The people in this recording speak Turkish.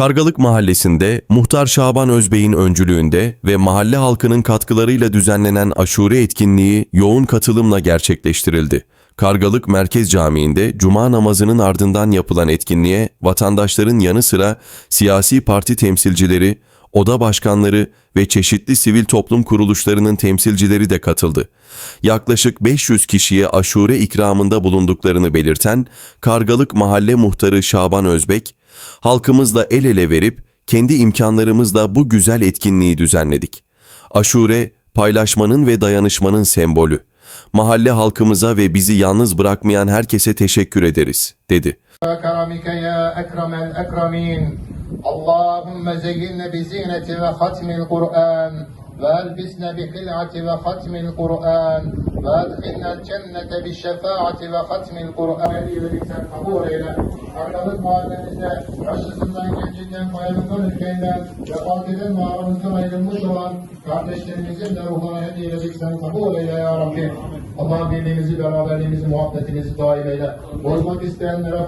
Kargalık Mahallesi'nde Muhtar Şaban Özbey'in öncülüğünde ve mahalle halkının katkılarıyla düzenlenen aşure etkinliği yoğun katılımla gerçekleştirildi. Kargalık Merkez Camii'nde cuma namazının ardından yapılan etkinliğe vatandaşların yanı sıra siyasi parti temsilcileri, oda başkanları ve çeşitli sivil toplum kuruluşlarının temsilcileri de katıldı. Yaklaşık 500 kişiye aşure ikramında bulunduklarını belirten Kargalık Mahalle Muhtarı Şaban Özbek, halkımızla el ele verip kendi imkanlarımızla bu güzel etkinliği düzenledik. Aşure, paylaşmanın ve dayanışmanın sembolü. Mahalle halkımıza ve bizi yalnız bırakmayan herkese teşekkür ederiz, dedi. كرمك يا أكرم الأكرمين اللهم زينا بزينة وختم القرآن والبسنا بخلعة وختم القرآن وادخلنا الجنة بالشفاعة وختم القرآن Sen kabul eyle. Arkalık mahallemizde yaşlısından gencinden bayanından ülkeyinden vefat eden ve aramızdan ayrılmış olan kardeşlerimizin de ruhlarına hediye edecek sen kabul eyle ya Rabbi. Allah birliğimizi, beraberliğimizi, muhabbetimizi daim eyle. Bozmak isteyenlere